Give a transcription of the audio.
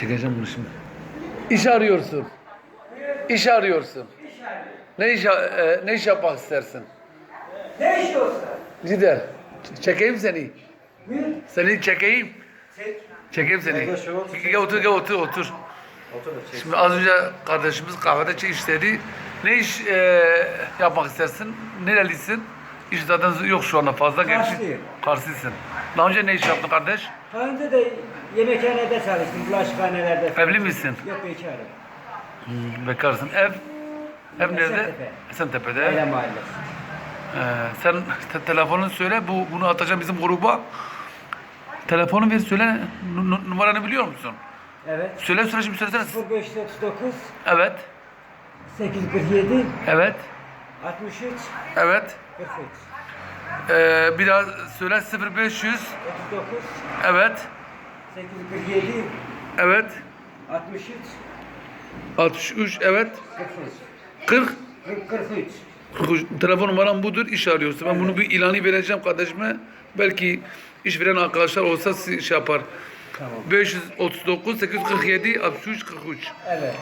Çekeceğim bunu şimdi. İş arıyorsun. İş arıyorsun. Ne iş, e, ne iş yapmak istersin? Ne iş olsa? Lider. Çekeyim seni. Seni çekeyim. Çek. Çekeyim seni. Gel, otur. Gel otur, otur. Şimdi az önce kardeşimiz kahvede çay istedi. Ne iş e, yapmak istersin? Nerelisin? İş zaten yok şu anda fazla. gerçi. Karslısın. Daha önce ne iş yaptın kardeş? Daha önce de yemekhanede çalıştım, bulaşıkhanelerde. Evli çalıştım. misin? Yok bekarım. Bekarsın. Ev? Ev nerede? Esentepe. Esentepe'de. Aile mahallesi. Ee, sen te- telefonunu söyle. Bu bunu atacağım bizim gruba. Telefonu ver söyle. Nu- nu- numaranı biliyor musun? Evet. Söyle söyle şimdi söylesene. 0539 Evet. 847 Evet. 63 Evet. 43 Ee, bir daha söyle 0500. 39 Evet. 847 Evet. 63 63. Evet. 43 40. 40 43 43. Telefon numaram budur. İş arıyorsun. Ben bunu bir ilanı vereceğim kardeşime. Belki iş veren arkadaşlar olsa şey yapar. Tamam. 539 847 63 43. Evet.